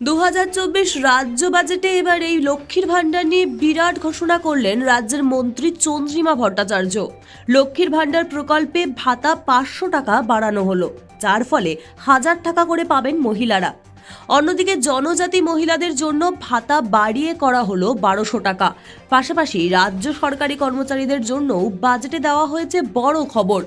দু হাজার চব্বিশ রাজ্য বাজেটে এবার এই লক্ষ্মীর ভাণ্ডার নিয়ে বিরাট ঘোষণা করলেন রাজ্যের মন্ত্রী চন্দ্রিমা ভট্টাচার্য। লক্ষ্মীর ভাণ্ডার প্রকল্পে ভাতা পাঁচশো টাকা বাড়ানো হলো, যার ফলে হাজার টাকা করে পাবেন মহিলারা। অন্যদিকে জনজাতি মহিলাদের জন্য ভাতা বাড়িয়ে করা হলো বারোশো টাকা। পাশাপাশি রাজ্য সরকারি কর্মচারীদের জন্য বাজেটে দেওয়া হয়েছে বড় খবর।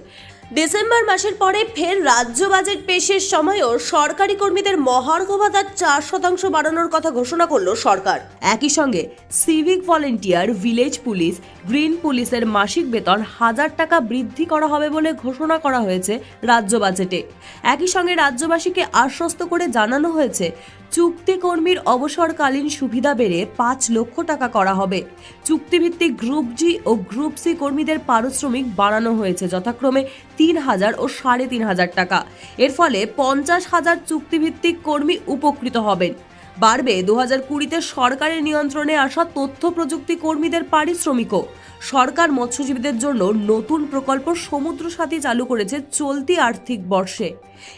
ডিসেম্বর মাসের পরে ফের রাজ্য বাজেট পেশের সময়ও সরকারি কর্মীদের মহার্ঘ ভাতার চার শতাংশ বাড়ানোর কথা ঘোষণা করল সরকার। একই সঙ্গে civic volunteer, village police, green পুলিশের মাসিক বেতন হাজার টাকা বৃদ্ধি করা হবে বলে ঘোষণা করা হয়েছে রাজ্য বাজেটে। একই সঙ্গে রাজ্যবাসীকে আশ্বস্ত করে জানানো হয়েছে চুক্তিকর্মীর অবসরকালীন সুবিধা বেড়ে পাঁচ লক্ষ টাকা করা হবে। চুক্তিভিত্তিক গ্রুপ জি ও গ্রুপ সি কর্মীদের পারিশ্রমিক বাড়ানো হয়েছে, যথাক্রমে তিন হাজার ও সাড়ে তিন হাজার টাকা। এর ফলে পঞ্চাশ হাজার চুক্তিভিত্তিক কর্মী উপকৃত হবেন। বাড়বে। দু হাজার কুড়িতে সরকারের নিয়ন্ত্রণে আসা তথ্য প্রযুক্তি কর্মীদের পারিশ্রমিকও। সরকার মৎস্যজীবীদের জন্য নতুন প্রকল্প সমুদ্র সাথী চালু করেছে চলতি আর্থিক বর্ষে।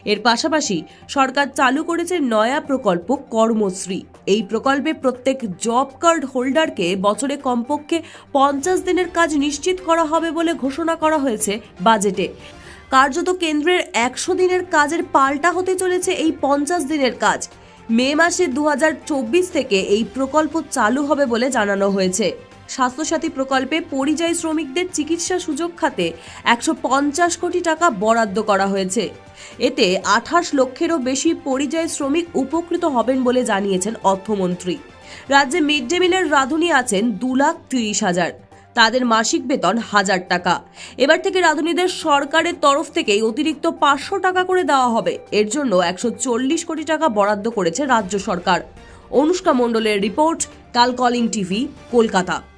এর পাশাপাশি সরকার চালু করেছে নয়া প্রকল্প কর্মশ্রী। এই প্রকল্পে প্রত্যেক জব কার্ড হোল্ডারকে বছরে কমপক্ষে পঞ্চাশ দিনের কাজ নিশ্চিত করা হবে বলে ঘোষণা করা হয়েছে বাজেটে। কার্যত কেন্দ্রের একশো দিনের কাজের পাল্টা হতে চলেছে এই পঞ্চাশ দিনের কাজ। মে মাসে দু হাজার চব্বিশ থেকে এই প্রকল্প চালু হবে বলে জানানো হয়েছে। স্বাস্থ্যসাথী প্রকল্পে পরিযায়ী শ্রমিকদের চিকিৎসা সুযোগ খাতে একশো পঞ্চাশ কোটি টাকা বরাদ্দ করা হয়েছে। এতে আঠাশ লক্ষেরও বেশি পরিযায়ী শ্রমিক উপকৃত হবেন বলে জানিয়েছেন অর্থমন্ত্রী। রাজ্যে মিড ডে মিলের রাঁধুনি আছেন দু লাখ তিরিশ হাজার। তাদের মাসিক বেতন হাজার টাকা। এবার থেকে রাঁধুনিদের সরকারের তরফ থেকেই অতিরিক্ত পাঁচশো টাকা করে দেওয়া হবে। এর জন্য একশো চল্লিশ কোটি টাকা বরাদ্দ করেছে রাজ্য সরকার। অনুষ্কা মণ্ডলের রিপোর্ট, কাল কলিং টিভি, কলকাতা।